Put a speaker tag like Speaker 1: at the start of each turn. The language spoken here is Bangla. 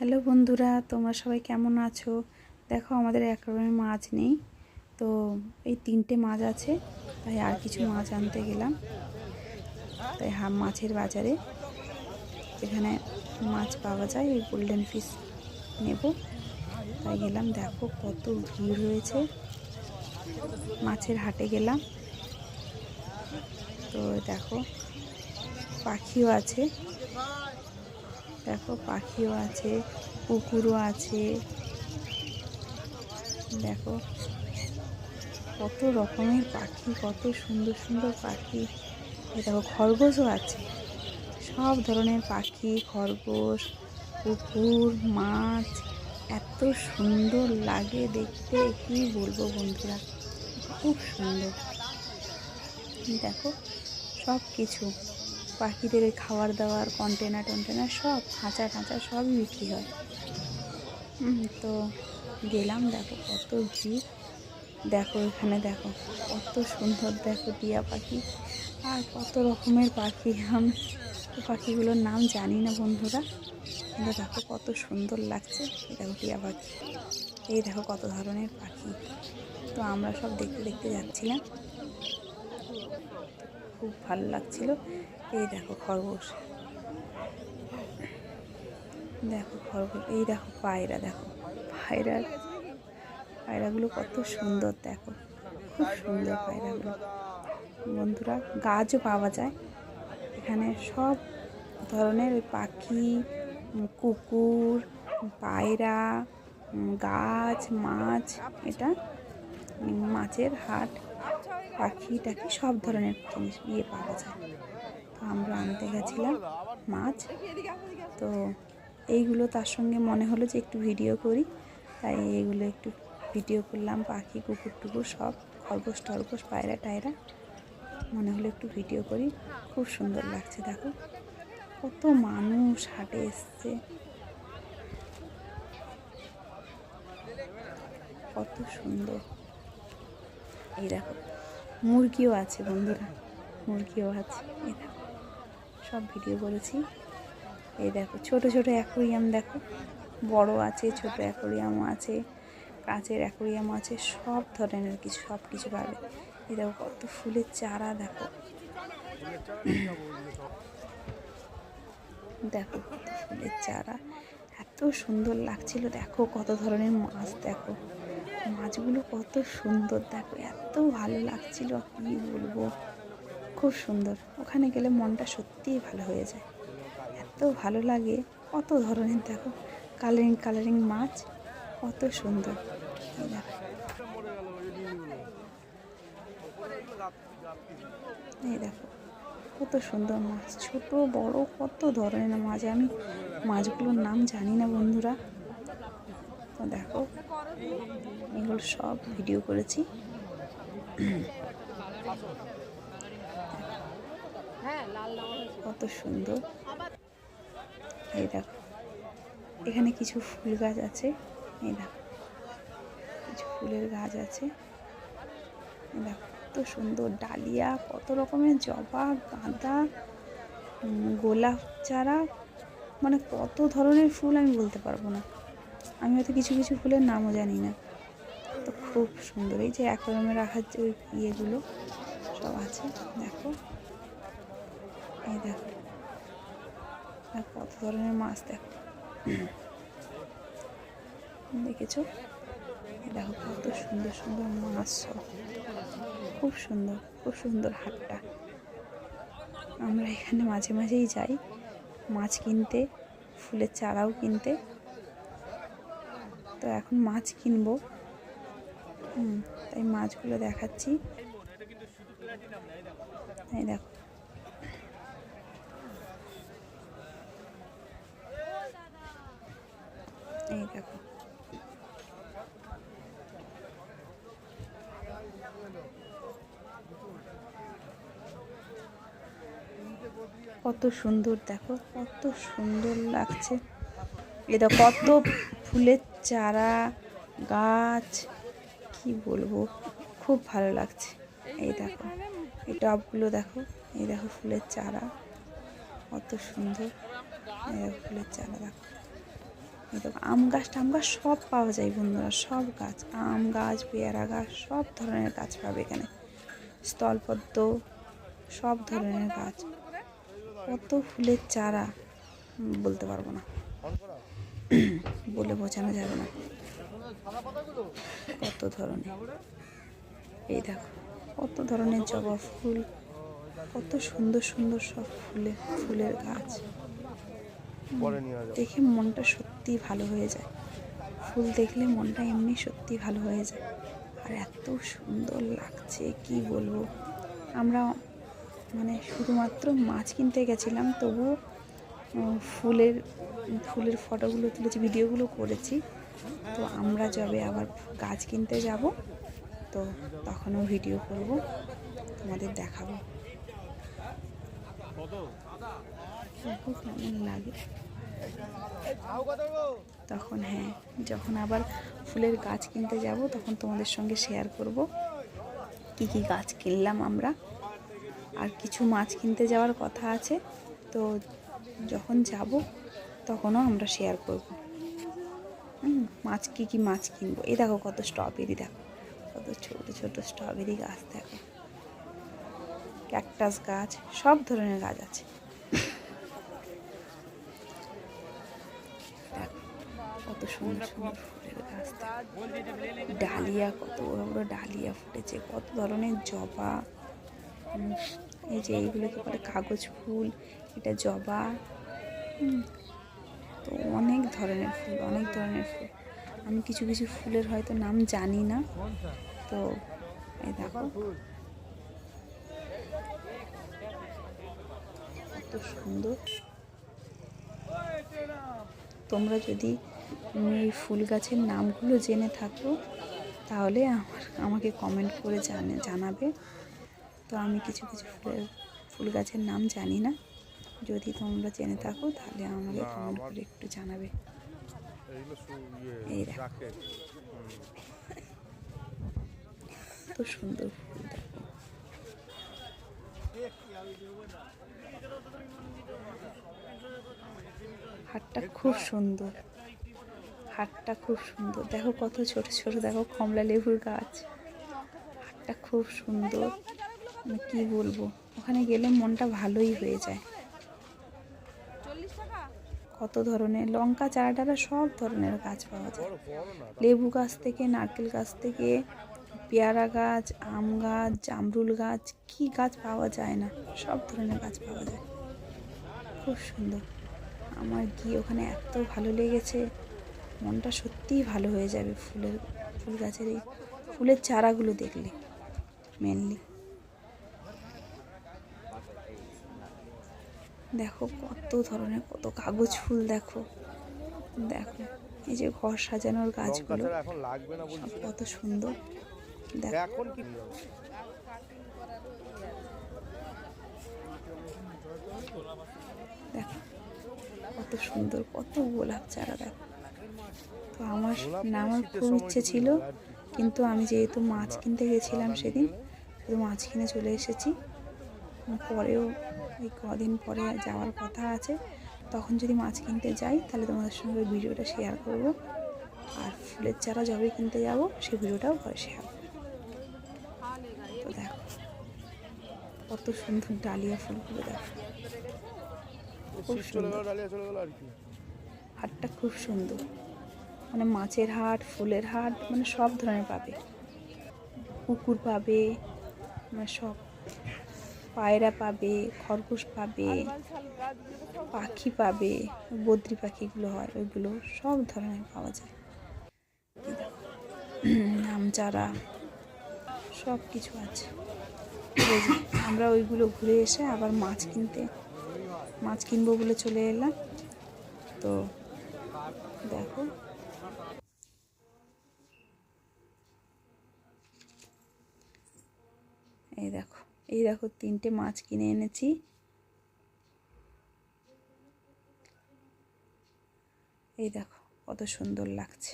Speaker 1: হ্যালো বন্ধুরা, তোমরা সবাই কেমন আছো? দেখো, আমাদের একরকমের মাছ নেই, তো এই তিনটে মাছ আছে, তাই আর কিছু মাছ আনতে গেলাম। তাই হা, মাছের বাজারে। এখানে মাছ পাওয়া যায়, এই গোল্ডেন ফিশ নেব। তাই গেলাম, দেখো কত ভিড় রয়েছে। মাছের হাটে গেলাম। তো দেখো, পাখিও আছে। দেখো, পাখিও আছে, কুকুরও আছে। দেখো, কত রকমের পাখি, কত সুন্দর সুন্দর পাখি। দেখো, খরগোশও আছে। সব ধরনের পাখি, খরগোশ, কুকুর, মাছ, এত সুন্দর লাগে দেখতে। কি বলব বন্ধুরা, খুব সুন্দর। দেখো সব কিছু পাখিদের ওই খাবার দাবার কন্টেনার টন্টেনার সব, খাঁচা টাঁচা সবই বিক্রি হয়। তো গেলাম, দেখো কত ভিড়। দেখো এখানে, দেখো কত সুন্দর, দেখো টিয়া পাখি। আর কত রকমের পাখি, আমি পাখিগুলোর নাম জানি না বন্ধুরা, কিন্তু দেখো কত সুন্দর লাগছে দেখো টিয়া পাখি। এই দেখো কত ধরনের পাখি। তো আমরা সব দেখতে দেখতে যাচ্ছিলাম। খুব ভালো লাগছিল। এই দেখো খরগোশ। দেখো খরগোশ, এই দেখো পায়রা, দেখো পায়রার পায়রাগুলো কত সুন্দর, দেখো। খুব সুন্দর পায়রাগুলো। বন্ধুরা, গাছও পাওয়া যায়। এখানে সব ধরনের পাখি কুকুর, পায়রা গাছ, মাছ, এটা মাছের হাট। পাখি টাখি সব ধরনের জিনিস ইয়ে পাওয়া যায়। তো আমরা আনতে গেছিলাম মাছ। তো এইগুলো তার সঙ্গে মনে হলো যে একটু ভিডিও করি। তাই এইগুলো একটু ভিডিও করলাম, পাখি, কুকুর টুকুর সব, খরগোশ টরগোশ, পায়রা টায়রা। মনে হলো একটু ভিডিও করি। খুব সুন্দর লাগছে, দেখো। কত মানুষ হাটে এসছে। কত সুন্দর। এই দেখো। মুরগিও আছে বন্ধুরা, মুরগিও আছে। এই দেখো, সব ভিডিও করেছি। এই দেখো, ছোট ছোট অ্যাকোরিয়াম দেখো, বড় আছে, ছোট অ্যাকোরিয়ামও আছে, কাঁচের অ্যাকোরিয়াম আছে, সব ধরনের কিছু, সব কিছু পাবে। এই দেখো, কত ফুলের চারা দেখো। দেখো, কত ফুলের চারা, এত সুন্দর লাগছিল, দেখো কত ধরনের মাছ, দেখো। মাছগুলো কত সুন্দর, দেখো এত ভালো লাগছিল, কি বলব? খুব সুন্দর। ওখানে গেলে মনটা সত্যিই ভালো হয়ে যায়। এত ভালো লাগে, কত ধরনের, দেখো। কালারিং কালারিং মাছ, কত সুন্দর। এই দেখো, কত সুন্দর মাছ, ছোট, বড়, কত ধরনের মাছ। আমি মাছগুলোর নাম জানি না, বন্ধুরা। তো দেখো এগুলো সব ভিডিও করেছি। কত সুন্দর। এই দেখো, এখানে কিছু ফুল গাছ আছে। এই দেখো, কিছু ফুলের গাছ আছে। দেখো, কত সুন্দর ডালিয়া, কত রকমের জবা, গাঁদা গোলাপ চারা। মানে কত ধরনের ফুল আমি বলতে পারব না। আমি হয়তো কিছু কিছু ফুলের নামও জানি না। তো খুব সুন্দর। এই যে একরমে রাখার যে ইয়েগুলো সব আছে, দেখো। এই দেখো। আর কত ধরনের মাছ দেখো। দেখেছ? দেখো কত সুন্দর সুন্দর মাছ সব। খুব সুন্দর খুব সুন্দর হাটটা। আমরা এখানে মাঝে মাঝেই যাই মাছ কিনতে, ফুলের চারাও কিনতে। তো এখন মাছ কিনবো। হুম, তাই মাছগুলো দেখাচ্ছি। দেখো। এই দেখো। কত সুন্দর, দেখো, কত সুন্দর লাগছে। এটা কত ফুলের চারা, গাছ, কি বলব? খুব ভালো লাগছে। এই দেখো, এই টবগুলো দেখো, এই দেখো ফুলের চারা। কত সুন্দর। এই দেখো ফুলের চারা, দেখো। এই দেখো, আম গাছ টাম গাছ সব পাওয়া যায় বন্ধুরা, সব গাছ। আম গাছ, পেয়ারা গাছ, সব ধরনের গাছ পাবে এখানে। স্থলপদ্ম, সব ধরনের গাছ। কত ফুলের চারা বলতে পারব না। বলে বোঝানো যাবে না। কত ধরনের? এই দেখো কত ধরনের জবা ফুল কত সুন্দর সুন্দর সব ফুলে ফুলের গাছ। দেখে মনটা সত্যি ভালো হয়ে যায়। ফুল দেখলে মনটা এমনি সত্যি ভালো হয়ে যায়। আর এত সুন্দর লাগছে কি বলব? আমরা মানে শুধুমাত্র মাছ কিনতে গেছিলাম তবুও উম, ফুলের ফুলের ফটোগুলো তুলেছি, ভিডিওগুলো করেছি। তো আমরা যবে আবার গাছ কিনতে যাব, তো তখনও ভিডিও করব, তোমাদের দেখাবো। দেখো কেমন লাগে। তখন হ্যাঁ যখন আবার ফুলের গাছ কিনতে যাব, তখন তোমাদের সঙ্গে শেয়ার করব, কি কি গাছ কিনলাম আমরা। আর কিছু মাছ কিনতে যাওয়ার কথা আছে, তো যখন যাব তখনও আমরা শেয়ার করব। হুম, মাছ কী কী মাছ কিনবো? এই দেখো কত স্ট্রবেরি দেখো। কত ছোট ছোট স্ট্রবেরি গাছ দেখো। ক্যাকটাস গাছ সব ধরনের গাছ আছে। কত সুন্দর সুন্দর গাছ ডালিয়া কত বড় বড় ডালিয়া ফুটেছে কত ধরনের জবা। এই যে এইগুলোকে বলে কাগজ ফুল এটা জবা। তো অনেক ধরনের ফুল, অনেক ধরনের ফুল। আমি কিছু কিছু ফুলের হয়তো নাম জানি না। তো এই দেখো। কত সুন্দর। তোমরা যদি এই ফুল গাছের নামগুলো জেনে থাকো, তাহলে আমার, আমাকে কমেন্ট করে জানে, জানাবে। তো আমি কিছু কিছু ফুলের, ফুল গাছের নাম জানি না। যদি তোমরা জেনে থাকো তাহলে আমাকে কমেন্ট করে একটু জানাবে।
Speaker 2: ইয়ে
Speaker 1: কত সুন্দর ফুল দেখো। হাটটা খুব সুন্দর। হাটটা খুব সুন্দর। দেখো কত ছোট ছোট দেখো কমলা লেবুর গাছ। হাটটা খুব সুন্দর। মানে কি বলব? ওখানে গেলে মনটা ভালোই হয়ে যায়। কত ধরনের, লঙ্কা চারা টারা সব ধরনের গাছ পাওয়া যায়। লেবু গাছ থেকে, নারকেল গাছ থেকে, পেয়ারা গাছ, আম গাছ, জামরুল গাছ, কি গাছ পাওয়া যায় না, সব ধরনের গাছ পাওয়া যায়। খুব সুন্দর। আমার গিয়ে ওখানে এত ভালো লেগেছে, মনটা সত্যিই ভালো হয়ে যাবে ফুলের, ফুল গাছের এই, ফুলের চারাগুলো দেখলে মেনলি দেখো কত ধরনের কত কাগজ ফুল দেখো। দেখো এই যে ঘর সাজানোর গাছগুলো কত সুন্দর। দেখো? দেখো কত সুন্দর কত গোলাপ চারা দেখো। তো আমার
Speaker 2: গোলাপ
Speaker 1: না
Speaker 2: ফুল
Speaker 1: আমার
Speaker 2: শীতের
Speaker 1: খুব ইচ্ছে ছিল। কিন্তু আমি যেহেতু মাছ কিনতে গেছিলাম সেদিন শুধু মাছ কিনে চলে এসেছি। পরেও এই কদিন পরে যাওয়ার কথা আছে। তখন যদি মাছ কিনতে যাই তাহলে তোমাদের সঙ্গে ওই ভিডিওটা শেয়ার করব। আর ফুলের চারা যবে কিনতে যাব সেই ভিডিওটাও ঘরে শেয়ার করব। তো দেখো কত সুন্দর ডালিয়া ফুলগুলো দেখো। খুব সুন্দর। হাটটা খুব সুন্দর। মানে মাছের হাট ফুলের হাট মানে সব ধরনের পাবে। কুকুর পাবে মানে সব। পায়রা পাবে, খরগোশ পাবে, পাখি পাবে, বদ্রি পাখিগুলো হয়, ওইগুলো সব ধরনের পাওয়া যায়। এই চারা, সব কিছু আছে। আমরা ওইগুলো ঘুরে এসে আবার মাছ কিনতে, মাছ কিনবো বলে চলে এলাম। তো দেখো। এই দেখো এই দেখো তিনটে মাছ কিনে এনেছি। এই দেখো কত সুন্দর লাগছে।